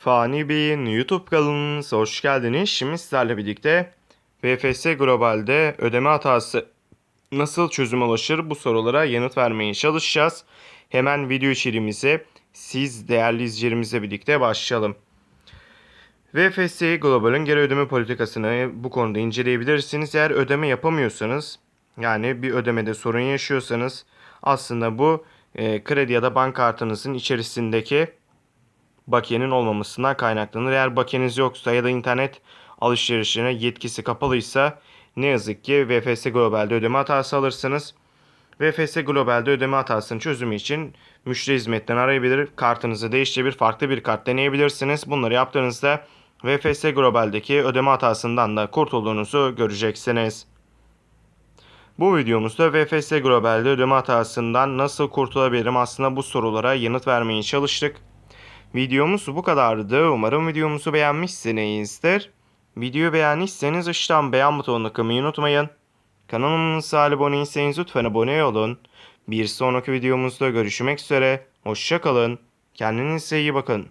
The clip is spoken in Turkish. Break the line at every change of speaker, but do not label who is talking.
Fani Bey'in YouTube kanalınıza hoş geldiniz. Şimdi sizlerle birlikte VFS Global'de ödeme hatası nasıl çözüm ulaşır bu sorulara yanıt vermeye çalışacağız. Hemen video içeriğimize siz değerli izleyicilerimizle birlikte başlayalım. VFS Global'ın geri ödeme politikasını bu konuda inceleyebilirsiniz. Eğer ödeme yapamıyorsanız yani bir ödemede sorun yaşıyorsanız aslında bu e, kredi ya da banka kartınızın içerisindeki bakiyenin olmamasından kaynaklanır. Eğer bakiyeniz yoksa ya da internet alışverişine yetkisi kapalıysa ne yazık ki VFS Global'de ödeme hatası alırsınız. VFS Global'de ödeme hatasının çözümü için müşteri hizmetten arayabilir, kartınızı değiştirebilir, farklı bir kart deneyebilirsiniz. Bunları yaptığınızda VFS Global'deki ödeme hatasından da kurtulduğunuzu göreceksiniz. Bu videomuzda VFS Global'de ödeme hatasından nasıl kurtulabilirim aslında bu sorulara yanıt vermeye çalıştık. Videomuz bu kadardı. Umarım videomuzu beğenmişsinizdir. Videoyu beğendiyseniz aşağıdan beğen butonuna kılmayı unutmayın. Kanalımıza abone değilseniz lütfen abone olun. Bir sonraki videomuzda görüşmek üzere. Hoşça kalın. Kendinize iyi bakın.